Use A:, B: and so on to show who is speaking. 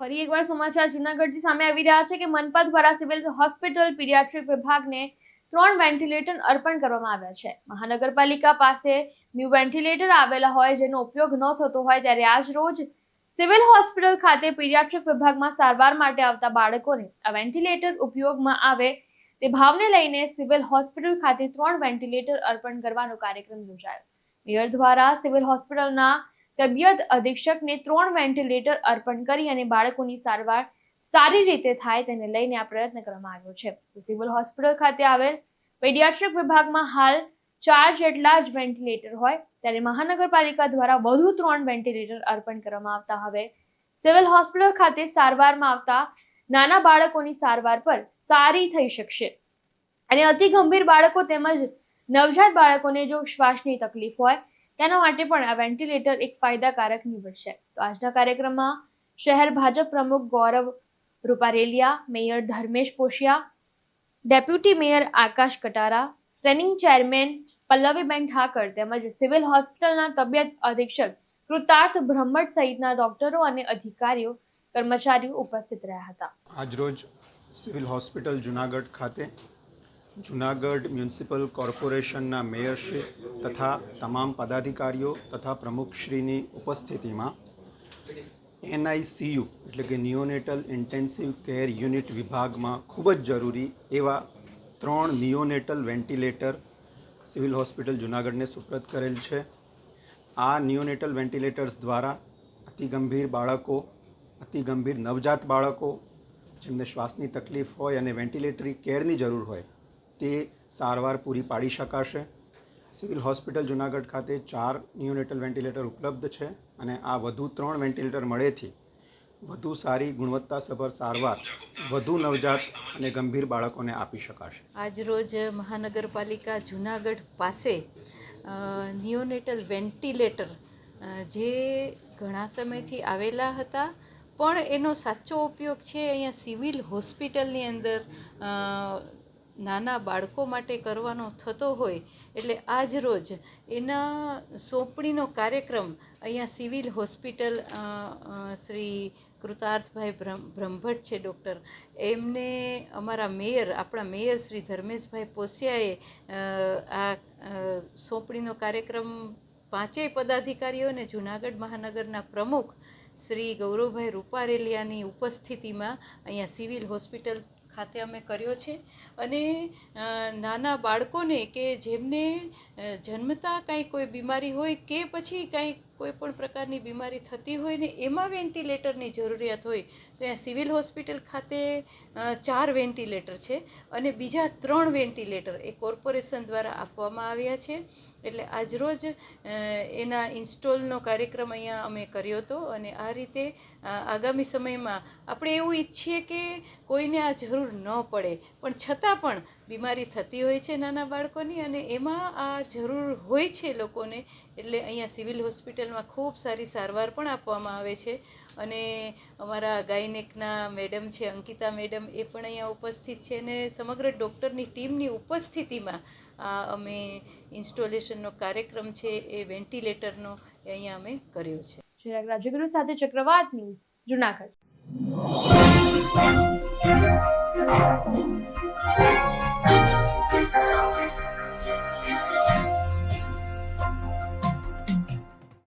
A: ફરી એકવાર સમાચાર જૂનાગઢથી સામે આવી રહ્યા છે કે મનપા દ્વારા સિવિલ હોસ્પિટલ પીડિયાટ્રિક વિભાગને ત્રણ વેન્ટિલેટર અર્પણ કરવામાં આવ્યા છે. મહાનગરપાલિકા પાસે ન્યૂ વેન્ટિલેટર આવેલા હોય જેનો ઉપયોગ ન થતો હોય ત્યારે આજ રોજ સિવિલ હોસ્પિટલ ખાતે પીડિયાટ્રિક વિભાગમાં સારવાર માટે આવતા બાળકોને આ વેન્ટિલેટર ઉપયોગમાં આવે તે ભાવને લઈને સિવિલ હોસ્પિટલ ખાતે ત્રણ વેન્ટિલેટર અર્પણ કરવાનો કાર્યક્રમ યોજાયો. મેયર દ્વારા સિવિલ હોસ્પિટલના તબિયત અધિક્ષકને ત્રણ વેન્ટિલેટર અર્પણ કરી અને બાળકોની સારવાર સારી રીતે થાય તેને લઈને આ પ્રયત્ન કરવામાં આવ્યો છે. સિવિલ હોસ્પિટલ ખાતે આવેલ પેડિયાટ્રિક વિભાગમાં હાલ ચાર જેટલા જ વેન્ટિલેટર હોય. ત્યારે મહાનગરપાલિકા દ્વારા વધુ ત્રણ વેન્ટિલેટર અર્પણ કરવામાં આવતા હવે સિવિલ હોસ્પિટલ ખાતે સારવારમાં આવતા નાના બાળકોની સારવાર પર સારી થઈ શકશે. અને અતિ ગંભીર બાળકો તેમજ નવજાત બાળકોને જો શ્વાસની તકલીફ હોય તેના માટે પણ આ વેન્ટિલેટર એક ફાયદાકારક નીવડશે. તો આજના કાર્યક્રમમાં શહેર ભાજપ પ્રમુખ Gaurav Ruparelia, mayor Dharmesh Poshiya, deputy mayor Akash Katara, standing chairman Pallaviben Thakar તેમજ સિવિલ હોસ્પિટલના તબિયત અધિક્ષક કૃતાર્થ બ્રહ્મટ સહિતના ડોક્ટરો અને અધિકારીઓ, કર્મચારીઓ ઉપસ્થિત રહ્યા હતા.
B: આજરોજ સિવિલ હોસ્પિટલ જુનાગઢ ખાતે જુનાગઢ મ્યુનિસિપલ કોર્પોરેશનના મેયરશ્રી તથા તમામ પદાધિકારીઓ તથા પ્રમુખશ્રીની ઉપસ્થિતિમાં એનઆઈસીયુ એટલે કે નિયોનેટલ ઇન્ટેન્સિવ કેર યુનિટ વિભાગમાં ખૂબ જ જરૂરી એવા ત્રણ નિયોનેટલ વેન્ટિલેટર સિવિલ હોસ્પિટલ જુનાગઢને સુપ્રત કરેલ છે. આ નિયોનેટલ વેન્ટિલેટર્સ દ્વારા અતિ ગંભીર બાળકો, અતિ ગંભીર નવજાત બાળકો જેમને શ્વાસની તકલીફ હોય અને વેન્ટિલેટરી કેરની જરૂર હોય તે સારવાર પૂરી પાડી શકાશે. સિવિલ હોસ્પિટલ જુનાગઢ ખાતે ચાર નિયોનેટલ વેન્ટિલેટર ઉપલબ્ધ છે અને આ વધુ ત્રણ વેન્ટિલેટર મળેથી વધુ સારી ગુણવત્તાસભર સારવાર, વધુ નવજાત અને ગંભીર બાળકોને આપી શકાશે.
C: આજરોજ મહાનગરપાલિકા જુનાગઢ પાસે નિયોનેટલ વેન્ટિલેટર જે ઘણા સમયથી આવેલા હતા, પણ એનો સાચો ઉપયોગ છે અહીંયા સિવિલ હોસ્પિટલની અંદર નાના બાળકો માટે કરવાનો થતો હોય, એટલે આજ રોજ એના સોંપણીનો કાર્યક્રમ અહીંયા સિવિલ હોસ્પિટલ શ્રી કૃતાર્થભાઈ બ્રહ્મ, બ્રહ્મભટ્ટ છે ડૉક્ટર. એમને અમારા મેયર, આપણા મેયર શ્રી ધર્મેશભાઈ પોસિયાએ આ સોંપણીનો કાર્યક્રમ પાંચેય પદાધિકારીઓ અને જૂનાગઢ મહાનગરના પ્રમુખ શ્રી ગૌરવભાઈ રૂપારેલિયાની ઉપસ્થિતિમાં અહીંયા સિવિલ હોસ્પિટલ ખાતે અમે કર્યો છે. અને નાના બાળકોને કે જેમને જન્મતા કાંઈ કોઈ બીમારી હોય કે પછી કાંઈ કોઈ પણ પ્રકારની બીમારી થતી હોય ને એમાં વેન્ટિલેટરની જરૂરિયાત હોય, તો અહીંયા સિવિલ હોસ્પિટલ ખાતે ચાર વેન્ટિલેટર છે અને બીજા ત્રણ વેન્ટિલેટર એ કોર્પોરેશન દ્વારા આપવામાં આવ્યા છે. એટલે આજરોજ એના ઇન્સ્ટોલનો કાર્યક્રમ અહીંયા અમે કર્યો હતો અને આ રીતે આગામી સમયમાં આપણે એવું ઈચ્છીએ કે કોઈને આ જરૂર ન પડે. પણ છતાં પણ બીમારી થતી હોય છે નાના બાળકોની અને એમાં આ જરૂર હોય છે લોકોને. એટલે અહીંયા સિવિલ હોસ્પિટલમાં ખૂબ સારી સારવાર પણ આપવામાં આવે છે. અને અમારા ગાયનેકના મેડમ છે, અંકિતા મેડમ, એ પણ અહીંયા ઉપસ્થિત છે અને સમગ્ર ડૉક્ટરની ટીમની ઉપસ્થિતિમાં આ અમે ઇન્સ્ટોલેશનનો કાર્યક્રમ છે, એ વેન્ટિલેટરનો અહીંયા અમે કર્યો છે.
A: ચિરાગ રાજગુરુ સાથે ચક્રવાત ન્યૂઝ જુનાગઢ.